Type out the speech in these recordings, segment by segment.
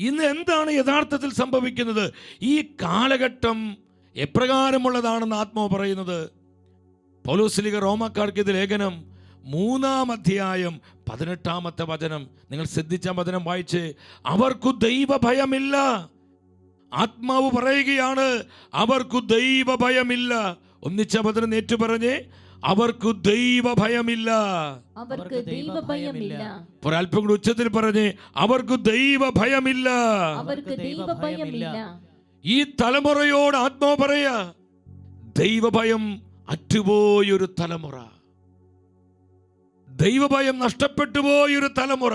ഇന്ന് എന്താണ് യഥാർത്ഥത്തിൽ സംഭവിക്കുന്നത്? ഈ കാലഘട്ടം എപ്രകാരമുള്ളതാണെന്ന് ആത്മാവ് പറയുന്നത്? പൗലോസ്ലിക റോമാക്കാർക്ക് ഇത് ലേഖനം മൂന്നാം അധ്യായം പതിനെട്ടാമത്തെ വചനം. നിങ്ങൾ ശ്രദ്ധിച്ച വചനം വായിച്ച് അവർക്കു ദൈവഭയമില്ല. ആത്മാവ് പറയുകയാണ് അവർക്കു ദൈവഭയമില്ല. ഒന്നിച്ച വചനം ഏറ്റു പറഞ്ഞേ അവർക്കു ദൈവഭയമില്ല. അവർക്ക് ദൈവഭയമില്ല. ഒരല്പം കൂടി ഉച്ചത്തിൽ പറഞ്ഞ് അവർക്ക് ദൈവ ദൈവഭയമില്ല. അവർക്ക് ദൈവഭയമില്ല. ഈ തലമുറയോട് ആത്മാവ് പറയാ ദൈവഭയം അറ്റുപോയൊരു തലമുറ. ദൈവഭയം നഷ്ടപ്പെട്ടു പോയൊരു തലമുറ.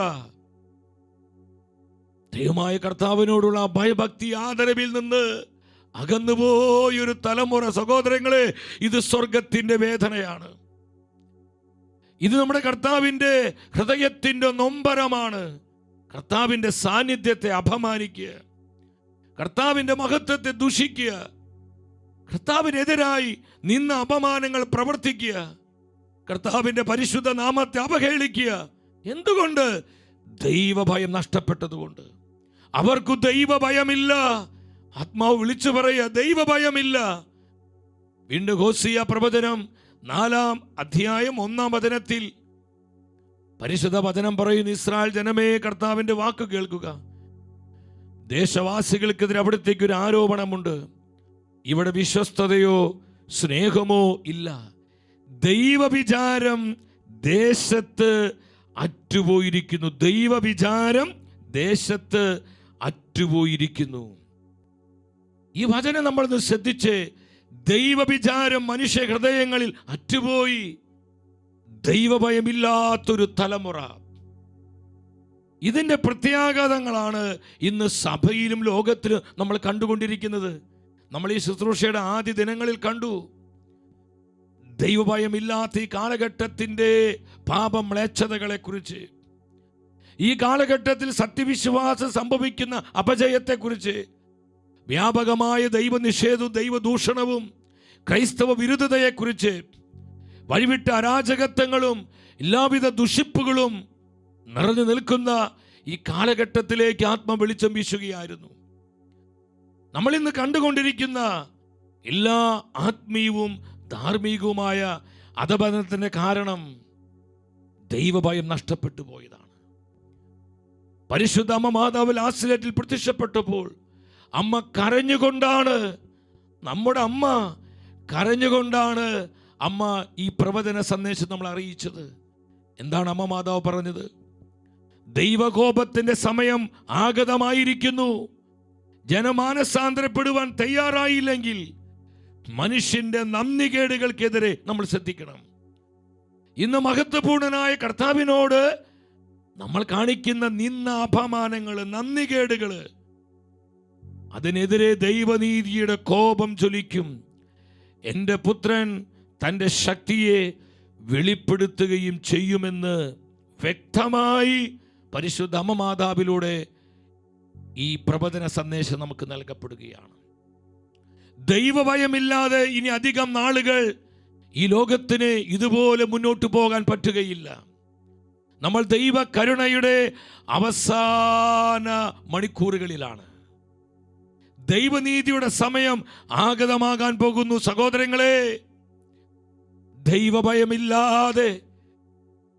ദൈവമായ കർത്താവിനോടുള്ള ഭയഭക്തി ആദരവിൽ നിന്ന് അകന്നുപോയൊരു തലമുറ സഹോദരങ്ങളെ ഇത് സ്വർഗത്തിന്റെ വേദനയാണ്. ഇത് നമ്മുടെ കർത്താവിന്റെ ഹൃദയത്തിന്റെ നൊമ്പരമാണ്. കർത്താവിന്റെ സാന്നിധ്യത്തെ അപമാനിക്കുക കർത്താവിന്റെ മഹത്വത്തെ ദുഷിക്കുക കർത്താവിനെതിരായി നിന്ന അപമാനങ്ങൾ പ്രവർത്തിക്കുക കർത്താവിന്റെ പരിശുദ്ധ നാമത്തെ അവഹേളിക്കുക. എന്തുകൊണ്ട്? ദൈവഭയം നഷ്ടപ്പെട്ടതുകൊണ്ട്. അവർക്കു ദൈവഭയമില്ല. ആത്മാവ് വിളിച്ചു പറയുക ദൈവഭയമില്ല. വീണ്ടും ഹോസിയ പ്രവചനം നാലാം അധ്യായം ഒന്നാം വചനത്തിൽ പരിശുദ്ധ വചനം പറയുന്ന ഇസ്രായേൽ ജനമേ കർത്താവിന്റെ വാക്ക് കേൾക്കുക. ദേശവാസികൾക്കെതിരെ അവിടത്തേക്ക് ഒരു ആരോപണമുണ്ട്. ഇവിടെ വിശ്വസ്തതയോ സ്നേഹമോ ഇല്ല. ദൈവവിചാരം ദേശത്ത് അറ്റുപോയിരിക്കുന്നു. ദൈവവിചാരം ദേശത്ത് അറ്റുപോയിരിക്കുന്നു. ഈ വചനം നമ്മളൊന്ന് ശ്രദ്ധിച്ച് ദൈവവിചാരം മനുഷ്യ ഹൃദയങ്ങളിൽ അറ്റുപോയി. ദൈവഭയമില്ലാത്തൊരു തലമുറ. ഇതിന്റെ പ്രത്യാഘാതങ്ങളാണ് ഇന്ന് സഭയിലും ലോകത്തിലും നമ്മൾ കണ്ടുകൊണ്ടിരിക്കുന്നത്. നമ്മൾ ഈ ശുശ്രൂഷയുടെ ആദ്യ ദിനങ്ങളിൽ കണ്ടു. ദൈവഭയമില്ലാത്ത ഈ കാലഘട്ടത്തിന്റെ പാപമ്ലേച്ഛതകളെക്കുറിച്ച്. മ്ലേച്ഛതകളെ കുറിച്ച് ഈ കാലഘട്ടത്തിൽ സത്യവിശ്വാസം സംഭവിക്കുന്ന അപജയത്തെക്കുറിച്ച്. വ്യാപകമായ ദൈവനിഷേധവും ദൈവദൂഷണവും ക്രൈസ്തവ വിരുദ്ധതയെക്കുറിച്ച് വഴിവിട്ട അരാജകത്വങ്ങളും എല്ലാവിധ ദുഷിപ്പുകളും നിറഞ്ഞു നിൽക്കുന്ന ഈ കാലഘട്ടത്തിലേക്ക് ആത്മ വെളിച്ചം വീശുകയായിരുന്നു. നമ്മൾ ഇന്ന് കണ്ടുകൊണ്ടിരിക്കുന്ന എല്ലാ ആത്മീയവും ധാർമ്മികവുമായ അധപതനത്തിന്റെ കാരണം ദൈവഭയം നഷ്ടപ്പെട്ടു പോയതാണ്. പരിശുദ്ധ അമ്മ മാതാവിൽ ആശ്രയത്തിൽ പ്രത്യക്ഷപ്പെട്ടപ്പോൾ അമ്മ കരഞ്ഞുകൊണ്ടാണ്. നമ്മുടെ അമ്മ കരഞ്ഞുകൊണ്ടാണ് അമ്മ ഈ പ്രവചന സന്ദേശം നമ്മൾ അറിയിച്ചത്. എന്താണ് അമ്മ മാതാവ് പറഞ്ഞത്? ദൈവകോപത്തിന്റെ സമയം ആഗതമായിരിക്കുന്നു. ജനമാനസാന്തരപ്പെടുവാൻ തയ്യാറായില്ലെങ്കിൽ മനുഷ്യന്റെ നന്ദികേടുകൾക്കെതിരെ നമ്മൾ ശ്രദ്ധിക്കണം. ഇന്ന് മഹത്വപൂർണനായ കർത്താവിനോട് നമ്മൾ കാണിക്കുന്ന നിന്ന അപമാനങ്ങൾ നന്ദികേടുകൾ അതിനെതിരെ ദൈവനീതിയുടെ കോപം ജ്വലിക്കും. എന്റെ പുത്രൻ തന്റെ ശക്തിയെ വെളിപ്പെടുത്തുകയും ചെയ്യുമെന്ന് വ്യക്തമായി പരിശുദ്ധ അമ്മ മാതാവിലൂടെ ഈ പ്രബോധന സന്ദേശം നമുക്ക് നൽകപ്പെടുകയാണ്. ദൈവഭയമില്ലാതെ ഇനി അധികം നാളുകൾ ഈ ലോകത്തിന് ഇതുപോലെ മുന്നോട്ട് പോകാൻ പറ്റുകയില്ല. നമ്മൾ ദൈവ കരുണയുടെ അവസാന മണിക്കൂറുകളിലാണ്. ദൈവനീതിയുടെ സമയം ആഗതമാകാൻ പോകുന്നു സഹോദരങ്ങളെ. ദൈവഭയമില്ലാതെ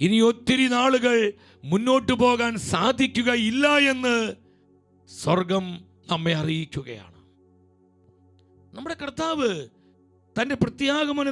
ഇനി ഒത്തിരി നാളുകൾ മുന്നോട്ടു പോകാൻ സാധിക്കുകയില്ല എന്ന് സ്വർഗം നമ്മെ അറിയിക്കുകയാണ്. നമ്മുടെ കർത്താവ് തന്റെ പ്രത്യാഗമന